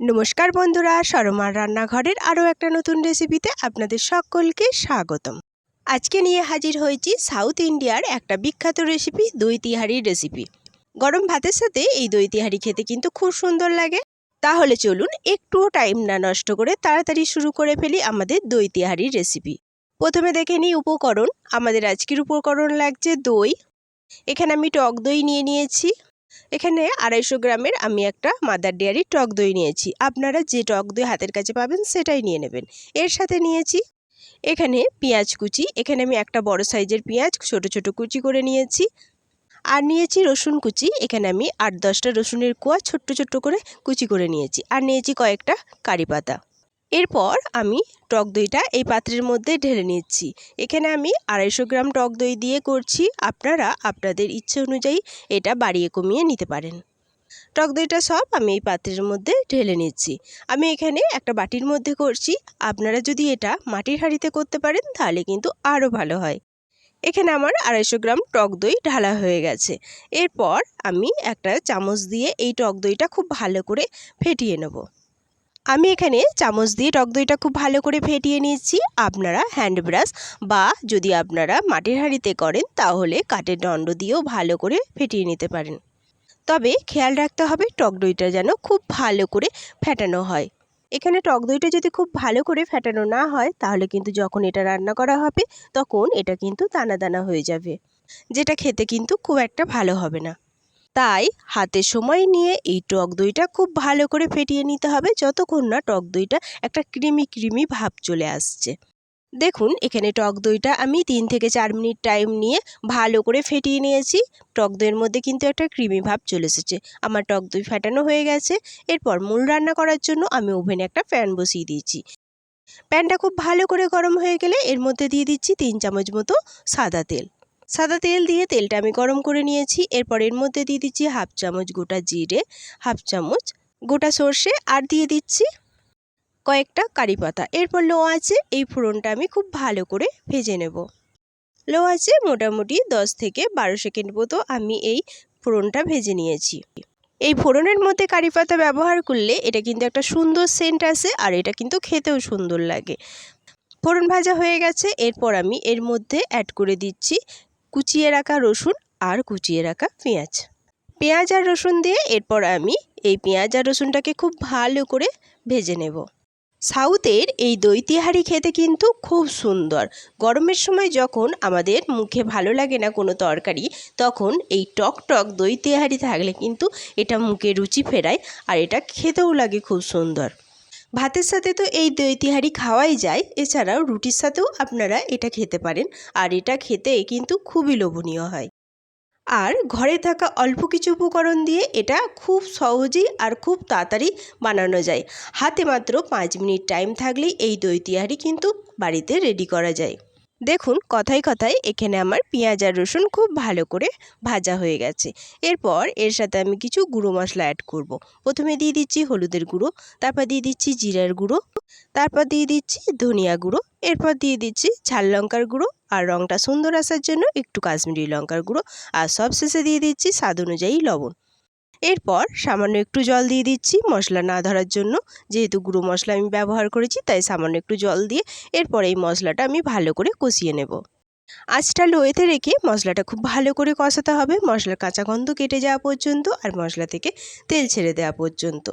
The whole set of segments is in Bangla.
নমস্কার বন্ধুরা, সরমার রান্নাঘরের আরও একটা নতুন রেসিপিতে আপনাদের সকলকে স্বাগতম। আজকে নিয়ে হাজির হয়েছি সাউথ ইন্ডিয়ার একটা বিখ্যাত রেসিপি দই তিহারির রেসিপি গরম ভাতের সাথে এই দই তিহারি খেতে কিন্তু খুব সুন্দর লাগে। তাহলে চলুন একটুও টাইম না নষ্ট করে তাড়াতাড়ি শুরু করে ফেলি আমাদের দই তিহারির রেসিপি প্রথমে দেখে নিই উপকরণ। আমাদের আজকের উপকরণ লাগছে দই। এখানে আমি টক দই নিয়ে নিয়েছি। এখানে আড়াইশো গ্রামের আমি একটা মাদার ডেয়ারি টক দই নিয়েছি। আপনারা যে টক দই হাতের কাছে পাবেন সেটাই নিয়ে নেবেন। এর সাথে নিয়েছি এখানে পেঁয়াজ কুচি। এখানে আমি একটা বড় সাইজের পেঁয়াজ, ছোট ছোট কুচি করে নিয়েছি। আর নিয়েছি রসুন কুচি। এখানে আমি আট দশটা রসুনের কোয়া ছোট্ট ছোট্ট করে কুচি করে নিয়েছি। আর নিয়েছি কয়েকটা কারি পাতা। এরপর আমি টক দইটা এই পাত্রের মধ্যে ঢেলে নিচ্ছি। এখানে আমি আড়াইশো গ্রাম টক দই দিয়ে করছি। আপনারা আপনাদের ইচ্ছে অনুযায়ী এটা বাড়িয়ে কমিয়ে নিতে পারেন। টক দইটা সব আমি এই পাত্রের মধ্যে ঢেলে নিচ্ছি। আমি এখানে একটা বাটির মধ্যে করছি। আপনারা যদি এটা মাটির হাঁড়িতে করতে পারেন, তাহলে কিন্তু আরও ভালো হয়। এখানে আমার আড়াইশো গ্রাম টক দই ঢালা হয়ে গেছে। এরপর আমি একটা চামচ দিয়ে এই টক দইটা খুব ভালো করে ফেটিয়ে নেব। আমি এখানে চামচ দিয়ে টক দইটা খুব ভালো করে ফেটিয়ে নিয়েছি। আপনারা হ্যান্ড ব্রাশ বা যদি আপনারা মাটির হাঁড়িতে করেন, তাহলে কাঠের দণ্ড দিয়েও ভালো করে ফেটিয়ে নিতে পারেন। তবে খেয়াল রাখতে হবে টক দইটা যেন খুব ভালো করে ফেটানো হয়। এখানে টক দইটা যদি খুব ভালো করে ফেটানো না হয়, তাহলে কিন্তু যখন এটা রান্না করা হবে, তখন এটা কিন্তু দানা দানা হয়ে যাবে, যেটা খেতে কিন্তু খুব একটা ভালো হবে না। তাই হাতে সময় নিয়ে এই টক দইটা খুব ভালো করে ফেটিয়ে নিতে হবে যতক্ষণ না টক দইটা একটা ক্রিমি ক্রিমি ভাব চলে আসছে। দেখুন, এখানে টক দইটা আমি তিন থেকে চার মিনিট টাইম নিয়ে ভালো করে ফেটিয়ে নিয়েছি। টক দইয়ের মধ্যে কিন্তু একটা ক্রিমি ভাব চলে এসেছে। আমার টক দই ফেটানো হয়ে গেছে। এরপর মূল রান্না করার জন্য আমি ওভেনে একটা প্যান বসিয়ে দিয়েছি। প্যানটা খুব ভালো করে গরম হয়ে গেলে এর মধ্যে দিয়ে দিচ্ছি তিন চামচ মতো সাদা তেল। সাদা তেল দিয়ে তেলটা আমি গরম করে নিয়েছি। এরপর এর মধ্যে দিয়ে দিচ্ছি হাফ চামচ গোটা জিরে, হাফ চামচ গোটা সর্ষে আর দিয়ে দিচ্ছি কয়েকটা কারি পাতা। এরপর লো আছে এই ফোড়নটা আমি খুব ভালো করে ভেজে নেব। লো আছে মোটামুটি দশ থেকে বারো সেকেন্ড মতো আমি এই ফোড়নটা ভেজে নিয়েছি। এই ফোড়নের মধ্যে কারি পাতা ব্যবহার করলে এটা কিন্তু একটা সুন্দর সেন্ট আসে আর এটা কিন্তু খেতেও সুন্দর লাগে। ফোড়ন ভাজা হয়ে গেছে, এরপর আমি এর মধ্যে অ্যাড করে দিচ্ছি কুচিয়ে রাখা রসুন আর কুচিয়ে রাখা পেঁয়াজ। পেঁয়াজ আর রসুন দিয়ে এরপর আমি এই পেঁয়াজ আর রসুনটাকে খুব ভালো করে ভেজে নেব। সাউথের এই দই তিহারি খেতে কিন্তু খুব সুন্দর। গরমের সময় যখন আমাদের মুখে ভালো লাগে না কোনো তরকারি, তখন এই টক টক দই তিহারি থাকলে কিন্তু এটা মুখে রুচি ফেরায় আর এটা খেতেও লাগে খুব সুন্দর। ভাতের সাথে তো এই দই তিহারি খাওয়াই যায়। এছাড়াও রুটির সাথেও আপনারা এটা খেতে পারেন। আর এটা খেতে কিন্তু খুবই লোভনীয় হয়। আর ঘরে থাকা অল্প কিছু উপকরণ দিয়ে এটা খুব সহজেই আর খুব তাড়াতাড়ি বানানো যায়। হাতে মাত্র পাঁচ মিনিট টাইম থাকলেই এই দই তিহারি কিন্তু বাড়িতে রেডি করা যায়। দেখুন, কথায় কথায় এখানে আমার পেঁয়াজ আর রসুন খুব ভালো করে ভাজা হয়ে গেছে। এরপর এর সাথে আমি কিছু গুঁড়ো মশলা অ্যাড করব। প্রথমে দিয়ে দিচ্ছি হলুদের গুঁড়ো, তারপর দিয়ে দিচ্ছি জিরার গুঁড়ো, তারপর দিয়ে দিচ্ছি ধনিয়া গুঁড়ো, এরপর দিয়ে দিচ্ছি ঝাল লঙ্কার গুঁড়ো আর রঙটা সুন্দর আসার জন্য একটু কাশ্মীরি লঙ্কার গুঁড়ো। আর সব শেষে দিয়ে দিচ্ছি স্বাদ অনুযায়ী লবণ। এরপর সামান্য একটু জল দিয়ে দিচ্ছি। মশলা না ধরার জন্য যেহেতু গুঁড়ো মশলা আমি ব্যবহার করেছি, তাই সামান্য একটু জল দিয়ে এরপর এই মশলাটা আমি ভালো করে কষিয়ে নেব। আঁচটা লোয়েতে রেখে মশলাটা খুব ভালো করে কষাতে হবে। মশলার কাঁচা গন্ধ কেটে যাওয়া পর্যন্ত আর মশলা থেকে তেল ছেড়ে দেওয়া পর্যন্ত।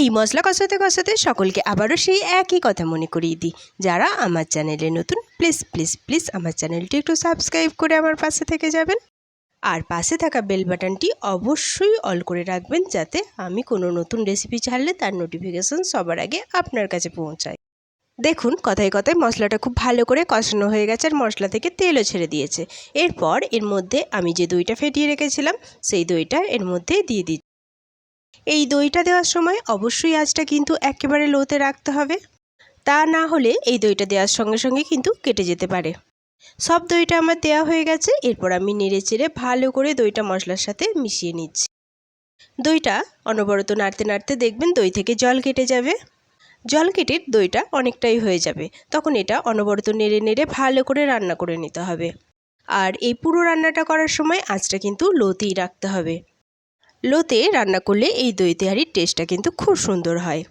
এই মশলা কষাতে কষাতে সকলকে আবারও সেই একই কথা মনে করিয়ে দিই। যারা আমার চ্যানেলে নতুন, প্লিজ প্লিজ প্লিজ আমার চ্যানেলটি একটু সাবস্ক্রাইব করে আমার পাশে থেকে যাবেন। আর পাশে থাকা বেল বাটনটি অবশ্যই অল করে রাখবেন যাতে আমি কোনো নতুন রেসিপি ছাড়লে তার নোটিফিকেশন সবার আগে আপনার কাছে পৌঁছায়। দেখুন, কথায় কথায় মশলাটা খুব ভালো করে কষানো হয়ে গেছে আর মশলা থেকে তেলও ছেড়ে দিয়েছে। এরপর এর মধ্যে আমি যে দইটা ফেটিয়ে রেখেছিলাম, সেই দইটা এর মধ্যে দিয়ে দিচ্ছি। এই দইটা দেওয়ার সময় অবশ্যই আঁচটা কিন্তু একেবারে লোতে রাখতে হবে। তা না হলে এই দইটা দেওয়ার সঙ্গে সঙ্গে কিন্তু কেটে যেতে পারে। সব দইটা আমার দেওয়া হয়ে গেছে, এরপর আমি নেড়ে চেড়ে ভালো করে দইটা মশলার সাথে মিশিয়ে নিচ্ছি। দইটা অনবরত নাড়তে নাড়তে দেখবেন দই থেকে জল কেটে যাবে। জল কেটে দইটা অনেকটাই হয়ে যাবে, তখন এটা অনবরত নেড়ে নেড়ে ভালো করে রান্না করে নিতে হবে। আর এই পুরো রান্নাটা করার সময় আঁচটা কিন্তু লোতেই রাখতে হবে। লোতে রান্না করলে এই দই তেহারির টেস্টটা কিন্তু খুব সুন্দর হয়।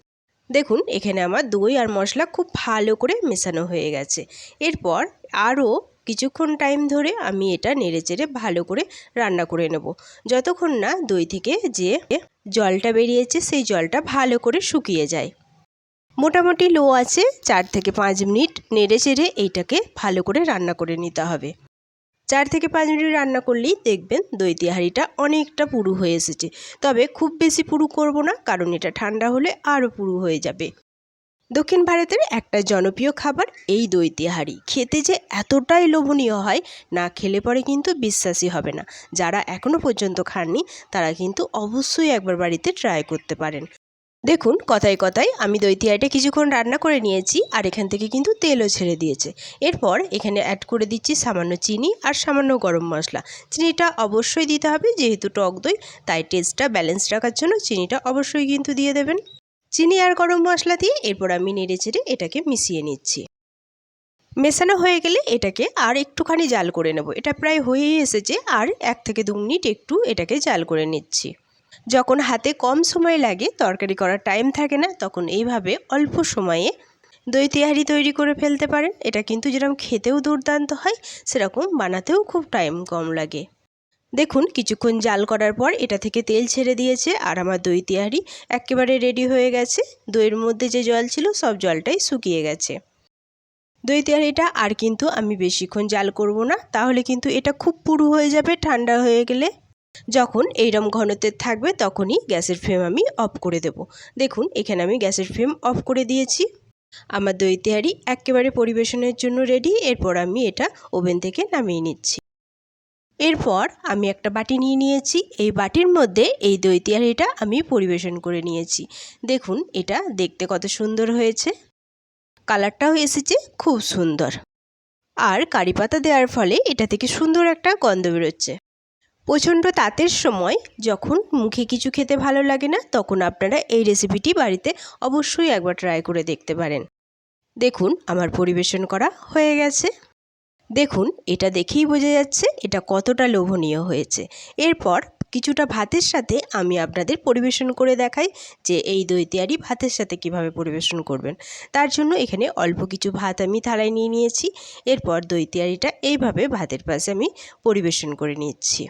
দেখুন, এখানে আমার দই আর মশলা খুব ভালো করে মেশানো হয়ে গেছে। এরপর আরও কিছুক্ষণ টাইম ধরে আমি এটা নেড়েচেড়ে ভালো করে রান্না করে নেব। যতক্ষণ না দই থেকে যে জলটা বেরিয়েছে, সেই জলটা ভালো করে শুকিয়ে যায়। মোটামুটি লো আছে, চার থেকে পাঁচ মিনিট নেড়ে চেড়ে এইটাকে ভালো করে রান্না করে নিতে হবে। চার থেকে পাঁচ মিনিট রান্না করলেই দেখবেন দই তিহারিটা অনেকটা পুরু হয়ে এসেছে। তবে খুব বেশি পুরু করব না, কারণ এটা ঠান্ডা হলে আরও পুরু হয়ে যাবে। দক্ষিণ ভারতের একটা জনপ্রিয় খাবার এই দই তিহারি। খেতে যে এতটাই লোভনীয় হয়, না খেলে পরে কিন্তু বিশ্বাসই হবে না। যারা এখনও পর্যন্ত খাননি, তারা কিন্তু অবশ্যই একবার বাড়িতে ট্রাই করতে পারেন। দেখুন, কথায় কথায় আমি দই তিহারিটা কিছুক্ষণ রান্না করে নিয়েছি আর এখান থেকে কিন্তু তেলও ছেড়ে দিয়েছে। এরপর এখানে অ্যাড করে দিচ্ছি সামান্য চিনি আর সামান্য গরম মশলা। চিনিটা অবশ্যই দিতে হবে, যেহেতু টক দই, তাই টেস্টটা ব্যালেন্স রাখার জন্য চিনিটা অবশ্যই কিন্তু দিয়ে দেবেন। চিনি আর গরম মশলা দিয়ে এরপর আমি নেড়ে চেড়ে এটাকে মিশিয়ে নিচ্ছি। মেশানো হয়ে গেলে এটাকে আর একটুখানি জাল করে নেব। এটা প্রায় হয়েই এসেছে আর এক থেকে দু মিনিট একটু এটাকে জাল করে নিচ্ছি। যখন হাতে কম সময় লাগে, তরকারি করার টাইম থাকে না, তখন এইভাবে অল্প সময়ে দই তেহারি তৈরি করে ফেলতে পারেন। এটা কিন্তু যেরকম খেতেও দুর্দান্ত হয়, সেরকম বানাতেও খুব টাইম কম লাগে। দেখুন, কিছুক্ষণ জাল করার পর এটা থেকে তেল ছেড়ে দিয়েছে আর আমার দই তেহারি একেবারে রেডি হয়ে গেছে। দইয়ের মধ্যে যে জল ছিল, সব জলটাই শুকিয়ে গেছে। দই তেহারিটা আর কিন্তু আমি বেশিক্ষণ জাল করব না, তাহলে কিন্তু এটা খুব পুরু হয়ে যাবে, ঠান্ডা হয়ে গেলে। যখন এইরম ঘনত্বের থাকবে তখনই গ্যাসের ফ্লেম আমি অফ করে দেব। দেখুন, এখানে আমি গ্যাসের ফ্লেম অফ করে দিয়েছি। আমার দই তেহারি একেবারে পরিবেশনের জন্য রেডি এরপর আমি এটা ওভেন থেকে নামিয়ে নিচ্ছি। এরপর আমি একটা বাটি নিয়ে নিয়েছি। এই বাটির মধ্যে এই দই তেহারিটা আমি পরিবেশন করে নিয়েছি। দেখুন, এটা দেখতে কত সুন্দর হয়েছে। কালারটাও এসেছে, খুব সুন্দর। আর কারি পাতা দেওয়ার ফলে এটা থেকে সুন্দর একটা গন্ধ বেরোচ্ছে। প্রচণ্ড তাঁতের সময় যখন মুখে কিছু খেতে ভালো লাগে না, তখন আপনারা এই রেসিপিটি বাড়িতে অবশ্যই একবার ট্রাই করে দেখতে পারেন। দেখুন, আমার পরিবেশন করা হয়ে গেছে। দেখুন, এটা দেখেই বোঝা যাচ্ছে এটা কতটা লোভনীয় হয়েছে। এরপর কিছুটা ভাতের সাথে আমি আপনাদের পরিবেশন করে দেখাই যে এই দই তেয়ারি ভাতের সাথে কীভাবে পরিবেশন করবেন। তার জন্য এখানে অল্প কিছু ভাত আমি থালায় নিয়ে নিয়েছি। এরপর দই তেয়ারিটা এইভাবে ভাতের পাশে আমি পরিবেশন করে নিচ্ছি।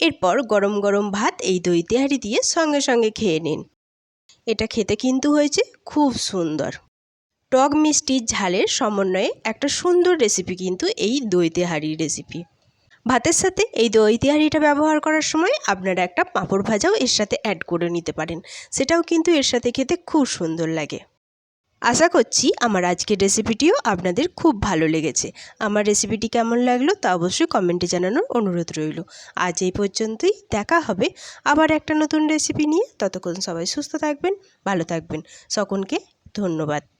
এরপর গরম গরম ভাত এই দই তেহারি দিয়ে সঙ্গে সঙ্গে খেয়ে নিন। এটা খেতে কিন্তু হয়েছে খুব সুন্দর। টক মিষ্টি ঝালের সমন্বয়ে একটা সুন্দর রেসিপি কিন্তু এই দই তেহারির রেসিপি ভাতের সাথে এই দই তেহারিটা ব্যবহার করার সময় আপনারা একটা পাঁপড় ভাজাও এর সাথে অ্যাড করে নিতে পারেন। সেটাও কিন্তু এর সাথে খেতে খুব সুন্দর লাগে। আশা করছি আমার আজকের রেসিপিটিও আপনাদের খুব ভালো লেগেছে। আমার রেসিপিটি কেমন লাগল তা অবশ্যই কমেন্টে জানানোর অনুরোধ রইল। আজ এই পর্যন্তই, দেখা হবে আবার একটা নতুন রেসিপি নিয়ে। ততক্ষণ সবাই সুস্থ থাকবেন, ভালো থাকবেন। সকলকে ধন্যবাদ।